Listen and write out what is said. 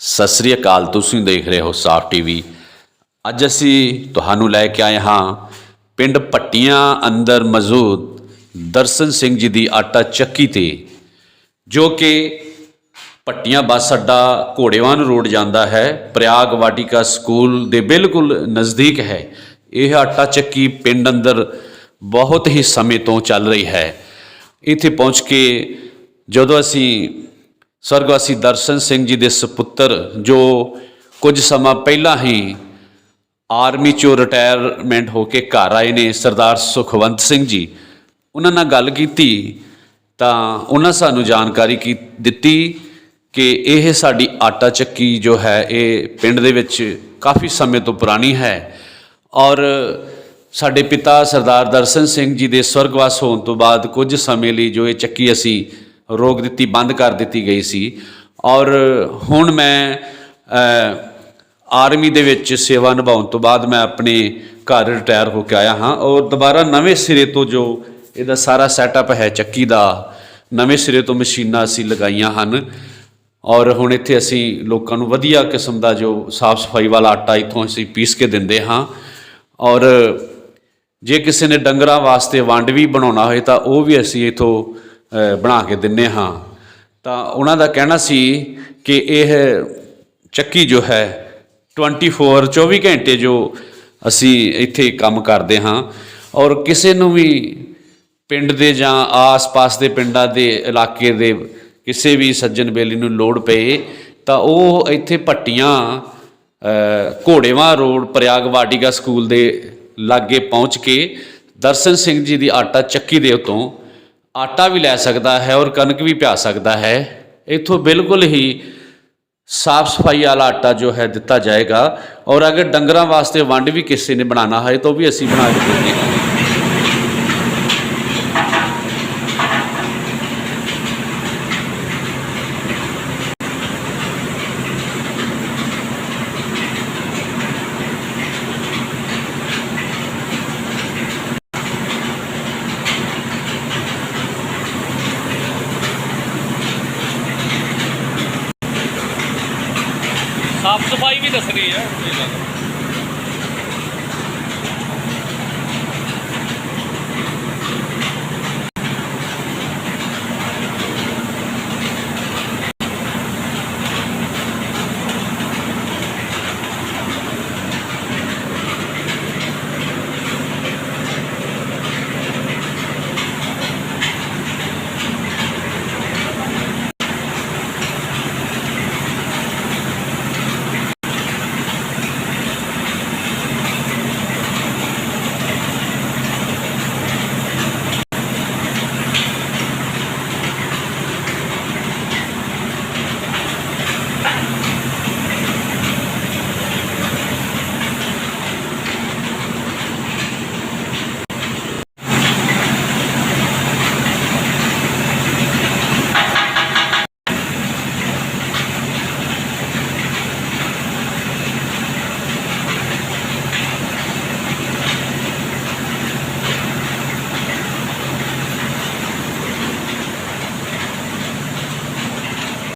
ਸਤਿ ਸ੍ਰੀ ਅਕਾਲ, ਤੁਸੀਂ ਦੇਖ ਰਹੇ ਹੋ ਸਾਫ਼ ਟੀਵੀ। ਅੱਜ ਅਸੀਂ ਤੁਹਾਨੂੰ ਲੈ ਕੇ ਆਏ ਹਾਂ ਪਿੰਡ ਪੱਟੀਆਂ ਅੰਦਰ ਮੌਜੂਦ ਦਰਸ਼ਨ ਸਿੰਘ ਜੀ ਦੀ ਆਟਾ ਚੱਕੀ ਤੇ, ਜੋ ਕਿ ਪੱਟੀਆਂ ਬੱਸ ਅੱਡਾ ਘੋੜੇਵਾਨ ਰੋਡ ਜਾਂਦਾ ਹੈ, ਪ੍ਰਿਆਗ ਵਾਟਿਕਾ ਸਕੂਲ ਦੇ ਬਿਲਕੁਲ ਨਜ਼ਦੀਕ ਹੈ। ਇਹ ਆਟਾ ਚੱਕੀ ਪਿੰਡ ਅੰਦਰ ਬਹੁਤ ਹੀ ਸਮੇਂ ਤੋਂ ਚੱਲ ਰਹੀ ਹੈ। ਇੱਥੇ ਪਹੁੰਚ ਕੇ ਜਦੋਂ ਅਸੀਂ ਸਵਰਗਵਾਸੀ ਦਰਸ਼ਨ ਸਿੰਘ ਜੀ ਦੇ ਸੁਪੁੱਤਰ, ਜੋ ਕੁਝ ਸਮਾਂ ਪਹਿਲਾਂ ਹੀ ਆਰਮੀ ਚੋਂ ਰਿਟਾਇਰਮੈਂਟ ਹੋ ਕੇ ਘਰ ਆਏ ਨੇ, ਸਰਦਾਰ ਸੁਖਵੰਤ ਸਿੰਘ ਜੀ। ਉਹਨਾਂ ਨਾਲ ਗੱਲ ਕੀਤੀ, ਤਾਂ ਉਹਨਾਂ ਸਾਨੂੰ ਜਾਣਕਾਰੀ ਕੀ ਦਿੱਤੀ ਕਿ ਇਹ ਸਾਡੀ ਆਟਾ ਚੱਕੀ ਜੋ ਹੈ, ਇਹ ਪਿੰਡ ਦੇ ਵਿੱਚ ਕਾਫੀ ਸਮੇਂ ਤੋਂ ਪੁਰਾਣੀ ਹੈ ਔਰ ਸਾਡੇ ਪਿਤਾ ਸਰਦਾਰ ਦਰਸ਼ਨ ਸਿੰਘ ਜੀ ਦੇ ਸਵਰਗਵਾਸ ਹੋਣ ਤੋਂ ਬਾਅਦ ਕੁਝ ਸਮੇਂ ਲਈ ਜੋ ਇਹ ਚੱਕੀ ਅਸੀਂ ਰੋਕ ਦਿੱਤੀ, ਬੰਦ ਕਰ ਦਿੱਤੀ ਗਈ ਸੀ। ਔਰ ਹੁਣ ਮੈਂ ਆਰਮੀ ਦੇ ਵਿੱਚ ਸੇਵਾ ਨਿਭਾਉਣ ਤੋਂ ਬਾਅਦ ਮੈਂ ਆਪਣੇ ਘਰ ਰਿਟਾਇਰ ਹੋ ਕੇ ਆਇਆ ਹਾਂ। ਔਰ ਦੁਬਾਰਾ ਨਵੇਂ ਸਿਰੇ ਤੋਂ ਜੋ ਇਹਦਾ ਸਾਰਾ ਸੈਟਅਪ ਹੈ, ਚੱਕੀ ਦਾ, ਨਵੇਂ ਸਿਰੇ ਤੋਂ ਮਸ਼ੀਨਾਂ ਅਸੀਂ ਲਗਾਈਆਂ ਹਨ। ਔਰ ਹੁਣ ਇੱਥੇ ਅਸੀਂ ਲੋਕਾਂ ਨੂੰ ਵਧੀਆ ਕਿਸਮ ਦਾ ਜੋ ਸਾਫ਼ ਸਫ਼ਾਈ ਵਾਲਾ ਆਟਾ ਇੱਥੋਂ ਅਸੀਂ ਪੀਸ ਕੇ ਦਿੰਦੇ ਹਾਂ। ਔਰ ਜੇ ਕਿਸੇ ਨੇ ਡੰਗਰਾਂ ਵਾਸਤੇ ਵੰਡ ਵੀ ਬਣਾਉਣਾ ਹੋਏ ਤਾਂ ਉਹ ਵੀ ਅਸੀਂ ਇਥੋਂ ਬਣਾ ਕੇ ਦਿੰਨੇ ਹਾਂ। ਤਾਂ ਉਹਨਾਂ ਦਾ ਕਹਿਣਾ ਸੀ ਕਿ ਇਹ ਚੱਕੀ ਜੋ ਹੈ 24 24 ਘੰਟੇ ਜੋ ਅਸੀਂ ਇੱਥੇ ਕੰਮ ਕਰਦੇ ਹਾਂ ਔਰ ਕਿਸੇ ਨੂੰ ਵੀ ਪਿੰਡ ਦੇ ਜਾਂ ਆਸ-ਪਾਸ ਦੇ ਪਿੰਡਾਂ ਦੇ ਇਲਾਕੇ ਦੇ ਕਿਸੇ ਵੀ ਸੱਜਣ ਬੇਲੀ ਨੂੰ ਲੋੜ ਪਏ ਤਾਂ ਉਹ ਇੱਥੇ ਪੱਟੀਆਂ ਅ, ਘੋੜੇਵਾਂ ਰੋਡ ਪ੍ਰਯਾਗ ਵਾਟਿਕਾ ਸਕੂਲ ਦੇ ਲਾਗੇ ਪਹੁੰਚ ਕੇ ਦਰਸ਼ਨ ਸਿੰਘ ਜੀ ਦੀ ਆਟਾ ਚੱਕੀ ਦੇ ਉਤੋਂ ਆਟਾ ਵੀ ਲੈ ਸਕਦਾ ਹੈ ਔਰ ਕਣਕ ਵੀ ਪਿਆ ਸਕਦਾ ਹੈ। ਇੱਥੋਂ ਬਿਲਕੁਲ ਹੀ ਸਾਫ਼ ਸਫ਼ਾਈ ਵਾਲਾ ਆਟਾ ਜੋ ਹੈ ਦਿੱਤਾ ਜਾਏਗਾ। ਔਰ ਅਗਰ ਡੰਗਰਾਂ ਵਾਸਤੇ ਵੰਡ ਵੀ ਕਿਸੇ ਨੇ ਬਣਾਉਣਾ ਹੋਏ ਤਾਂ ਉਹ ਵੀ ਅਸੀਂ ਬਣਾ ਕੇ ਦਿੰਦੇ ਹਾਂ। ਸਾਫ਼ ਸਫ਼ਾਈ ਵੀ ਦੱਸਣੀ ਹੈ। ਕੋਈ ਗੱਲ